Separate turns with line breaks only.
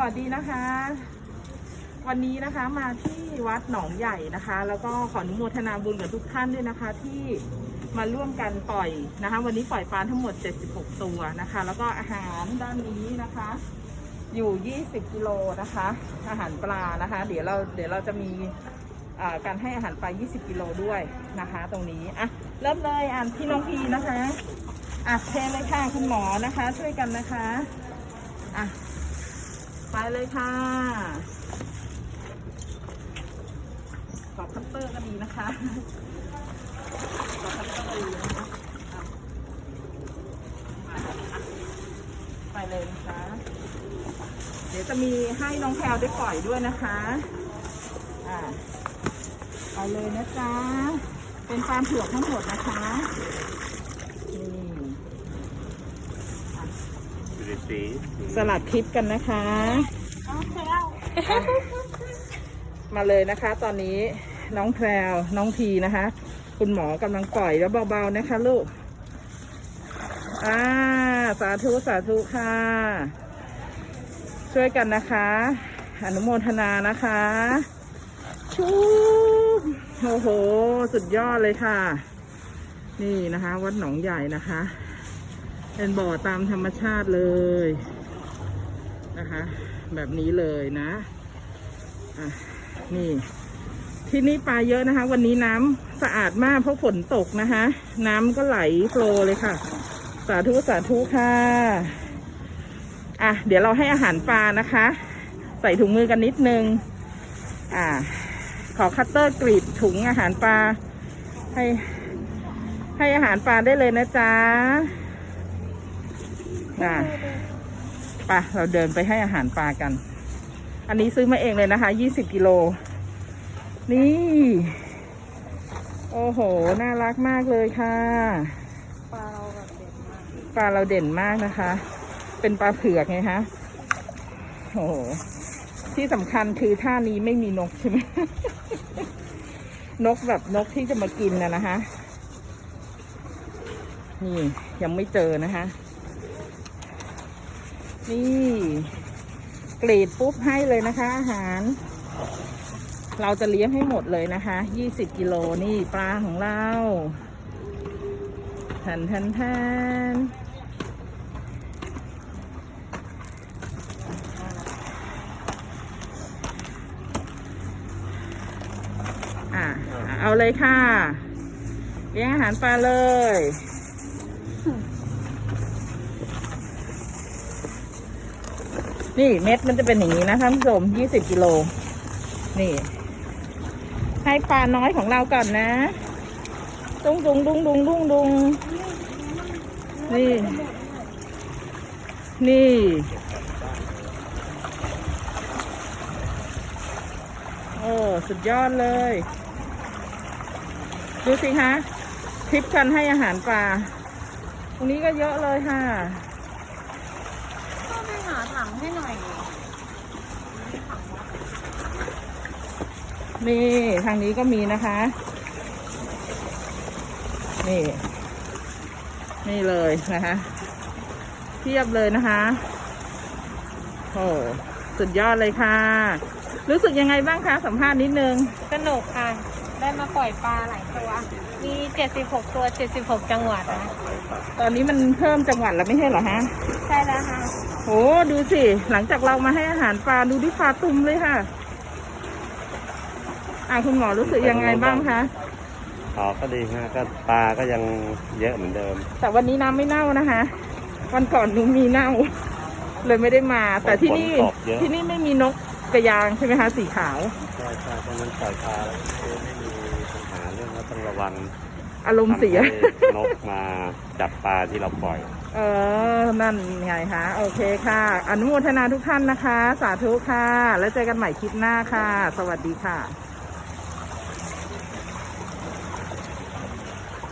วัสดีนะคะ วันนี้นะคะมาที่วัดหนองใหญ่นะคะ แล้วก็ขออนุโมทนาบุญกับทุกท่านด้วยนะคะ ที่มาร่วมกันปล่อยนะคะ วันนี้ปล่อยปลาทั้งหมด 76 ตัวนะคะ แล้วก็อาหารด้านนี้นะคะ อยู่ 20 กิโลนะคะ อาหารปลานะคะ เดี๋ยวเราเดี๋ยวเราจะมีการให้อาหารปลา 20 กิโลด้วยนะคะ ตรงนี้อะเริ่มเลยอ่านพี่น้องพีนะคะอะเทเลยค่ะคุณหมอนะคะ ช่วยกันนะคะอะ ไปเลยค่ะขอคัตเตอร์ก็ดีนะคะขอคัตเตอร์ดีนะคะไปเลยนะคะ เดี๋ยวจะมีให้น้องแพลวได้ปล่อยด้วยนะคะอ่าเอาเลยนะจ๊ะเป็นฟาร์มเผือกทั้งหมดนะคะ นี่อะ
อยู่ใน สี
สลัดคลิปกันนะคะ มาเลยนะคะ ตอนนี้น้องแพรวน้องพีนะคะ คุณหมอกำลังปล่อยแล้วเบาๆนะคะ ลูกอ่าสาธุสาธุค่ะ ช่วยกันนะคะ อนุโมทนานะคะชูบโอ้โห สุดยอดเลยค่ะ นี่นะคะ วัดหนองใหญ่นะคะ เป็นบ่อตามธรรมชาติเลยนะคะ แบบนี้เลยนะอะนี่ที่นี่ปลาเยอะนะคะ วันนี้น้ำสะอาดมากเพราะฝนตกนะคะ น้ำก็ไหลโฟลเลยค่ะ สาธุสาธุค่ะอะเดี๋ยวเราให้อาหารปลานะคะ ใส่ถุงมือกันนิดนึง อ่า ขอคัตเตอร์กรีดถุงอาหารปลาให้ให้อาหารปลาได้เลยนะจ๊ะ อะไปเราเดินไปให้อาหารปลากัน อันนี้ซื้อมาเองเลยนะคะยี่สิบกิโล นี่ โอ้โห น่ารักมากเลยค่ะ
ปลาเราแบบเด็ดมาก
ปลาเราเด่นมากนะคะ เป็นปลาเผือกไงคะโอ้โห ที่สำคัญคือท่านี้ไม่มีนกใช่ไหม นกแบบนกที่จะมากินนะนะคะ นี่ยังไม่เจอนะคะ นี่กรีดปุ๊บให้เลยนะคะ อาหาร เราจะเลี้ยงให้หมดเลยนะคะ ยี่สิบกิโลนี่ปลาของเราแทนแทนแทนอะเอาเลยค่ะ เลี้ยงอาหารปลาเลย นี่เม็ดมันจะเป็นอย่างนี้นะท่านผู้ชมยี่สิบกิโล นี่ ให้ปลาน้อยของเราก่อนนะ ดุงดุงดุงดุงดุงดุงนี่ นี่ โอ้ สุดยอดเลย ดูสิคะทริปกันให้อาหารปลา ตรงนี้ก็เยอะเลยค่ะ
ให้หน่อย
นี่ ทางนี้ก็มีนะคะ นี่ นี่เลยนะคะเทียบเลยนะคะโอ้สุดยอดเลยค่ะ รู้สึกยังไงบ้างคะ สัมภาษณ์นิดนึง
สนุกค่ะ ได้มาปล่อยปลาหลายตัว มี 76 ตัว 76 จังหวัดนะ
ตอนนี้มันเพิ่มจังหวัดแล้วไม่ใช่เหรอฮะ
ใช่แล้วค่ะ
โอ้ดูสิ หลังจากเรามาให้อาหารปลาดูดิปลาตุ่มเลยค่ะ อ่าคุณหมอรู้สึกยังไงบ้างคะ
อ๋อก็ดีฮะก็ปลาก็ยังเยอะเหมือนเดิม
แต่วันนี้น้ำไม่เน่านะคะ วันก่อนหนูมีเน่า เลยไม่ได้มา แต่ที่นี่
ฝนตกเยอะ
ที่นี่ไม่มีนกกระยางใช่ไหมคะ สีขาว
ใช่ใช่เพราะนั้นปล่อยปลาคือไม่มีปัญหาเรื่องว่าต้องระวัง
อารมณ์เสีย
ทำให้นกมาจับปลาที่เราปล่อย
เออ นั่นไงคะโอเคค่ะ อนุโมทนาทุกท่านนะคะ สาธุค่ะ แล้วเจอกันใหม่คลิปหน้าค่ะ สวัสดีค่ะ